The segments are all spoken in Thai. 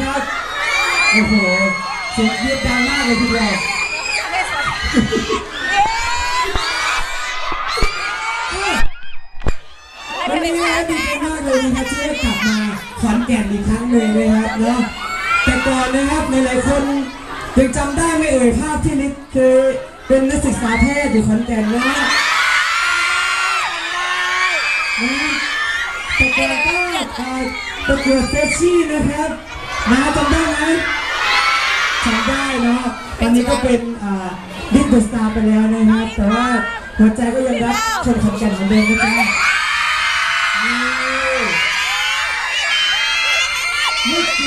นะครับโอ้โหเสียงเรียกดังมากเลยทีเดียววันนี้นะดีใจมากเลยนะครับที่ได้กลับมาขอนแก่นอีกครั้งหนึ่งนะครับเนาะแต่ก่อนนะครับหลายๆคนยังจำได้ไหม่เอ่ยภาพที่ลิศเคยเป็นนักศึกษาแพทย์อยู่ขอนแก่นนะนะแต่ก่อนก็เอ่อประกวดเฟชชี่นะครับ นะจำได้ไหมจำได้เนาะตอนนี้ก็เป็นดิจิตอลสตาร์ไปแล้วนะครับ แต่ว่าหัวใจก็ยังรักคนขอนแก่นเหมือนเดิมนะจ๊ะนี่เมื่อกี้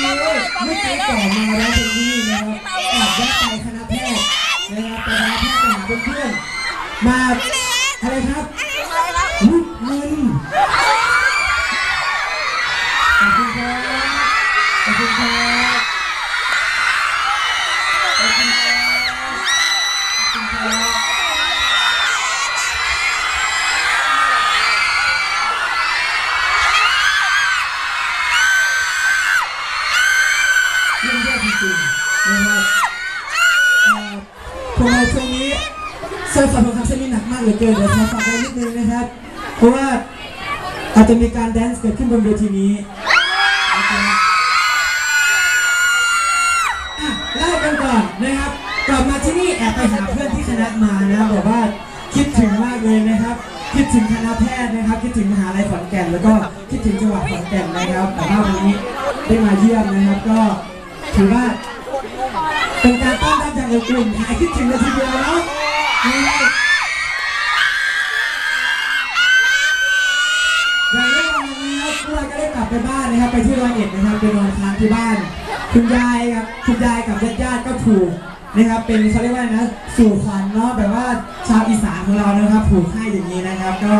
เมื่อกี้ก่อนมาร้องเพลงนี้นะครับแอบแวะไปคณะแพทย์นะครับไปคณะแพทย์ไปหาเพื่อนๆมาอะไรครับลูกเงินขอบคุณครับ ขอบคุณครับขอบคุณครับขอบคุณครับเยี่ยมยอดจริงๆนะครับพวกเราช่วงนี้เซอร์ฟันของคำเส้นนี้หนักมากเหลือเกินเดี๋ยวขอฝากไว้นิดนึงนะครับ เพราะว่าอาจจะมีการแดนซ์เกิดขึ้นบนเวทีนี้ อนะครับกลับมาที่นี่แอบไปหาเพื่อนที่คณะมานะบอกว่าคิดถึงมากเลยนะครับ คิดถึงคณะแพทย์นะครับ คิดถึงมหาลัยขอนแก่นแล้วก็คิดถึงจังหวัดขอนแก่นนะครับ แต่ว่าวันนี้ได้มาเยี่ยมนะครับ ก็ถือว่าเป็นการต้อนรับอย่างอบอุ่นหายคิดถึงเลยทีเดียวเนาะอย่างเรื่องวันนี้ครับพวกเราก็ได้กลับไปบ้านนะครับ ไปที่ร้อยเอ็ดนะครับไปนอนค้างที่บ้าน คุณยายครับคุณยายกับญาติญาติก็ผูกนะครับ เป็นเขาเรียกว่านะสู่ขวัญเนาะแบบว่าชาวอีสานของเรานะครับผูกให้อย่างนี้นะครับ ก็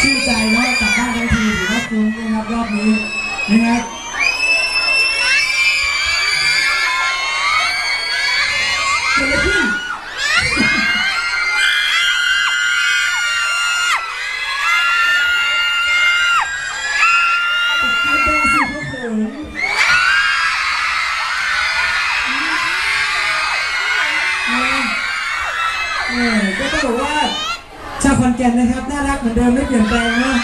ชื่นใจเนาะกลับบ้านทั้งทีถือว่าคุ้มนะครับรอบนี้นะครับเกิดอะไรขึ้นไเออก็ต้องบอกว่าชาวขอนแก่นนะครับน่ารักเหมือนเดิมไม่เปลี่ยนแปลงนะ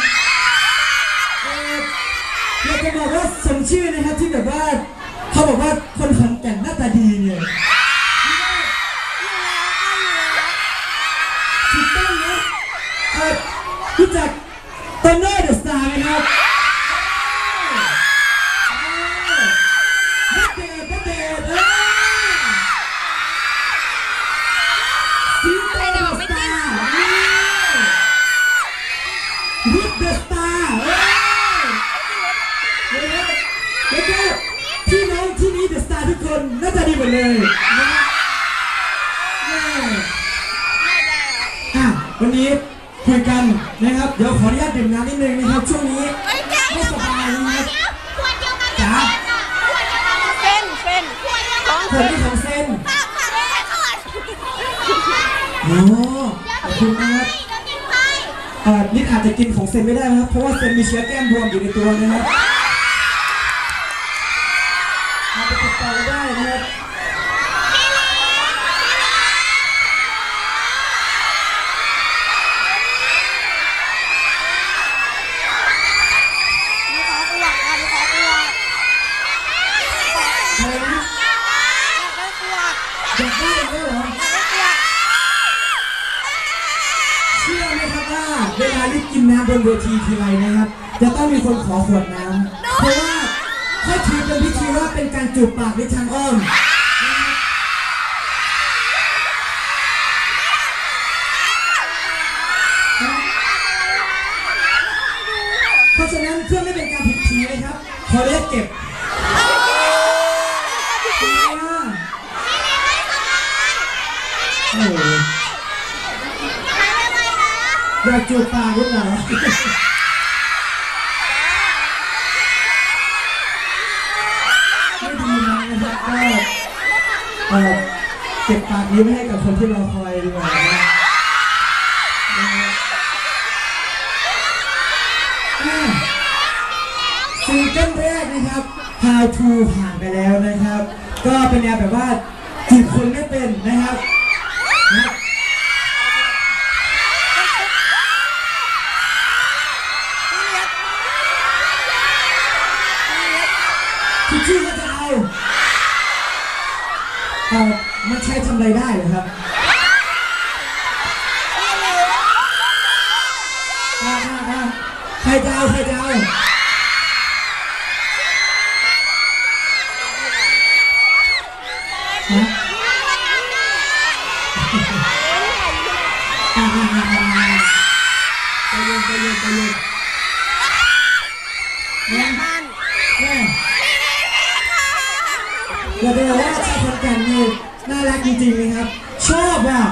เอออยากจะบอกว่าสมชื่อนะครับที่แบบว่าเขาบอกว่าคนขอนแก่นหน้าตาดีเนี่ยถูกต้องนะเอ่อรู้จัก แล้วก็พี่น้องที่นี้เดอะสตาร์ทุกคนน่าจะดีหมดเลยนะเย้อะวันนี้คุยกันนะครับ เดี๋ยวขออนุญาตดื่มน้ำนิดนึงนะครับ ช่วงนี้ไม่สบายนะครับจ๋าเส้นเส้นของผลที่ของเส้นโอ้ขอบคุณนะครับเอ่อนิดอาจจะกินของเซนไม่ได้นะครับ เพราะว่าเซนมีเชื้อแก้มบวมอยู่ในตัวนะครับ บนเวทีทีไรนะครับ จะต้องมีคนขอขวดน้ำเพราะว่าเขาถือเป็นพิธีว่าเป็นการจูบปากในทางอ้อมเพราะฉะนั้นเพื่อไม่เป็นการผิดทีนะครับ ขอเรียกเก็บโอ้โห อยากจูบปากหรือเปล่าไม่ดีนะนะครับก็เออเก็บปากนี้ไว้ให้กับคนที่รอคอยดีกว่านะนะฮะอะซิงเกิลแรกนะครับ how to ผ่านไปแล้วนะครับ ก็เป็นแนวแบบว่าจีบคนไม่เป็นนะครับนะ ใช้ทำอะไรได้เหรอครับอ่าอ่าอ่าใครจะเอาใครจะเอาฮะอ่าอ่าอ่าอ่าใจเย็นใจเย็นใจเย็นเนี่ยมันเนี่ยอยาจะบอกว่าชาวขอนแก่นนี่ น่ารักจริงๆเลยครับ ชอบอะ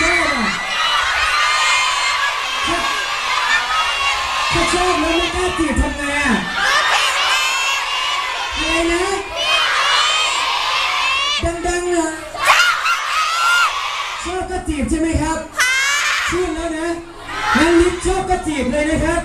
ชอบอะถ้าถ้าชอบแล้วไม่กล้าจีบทำไงอะอะไรนะดังๆเลยชอบก็จีบใช่ไหมครับชื่อแล้วนะงั้นลิฟชอบก็จีบเลยนะครับ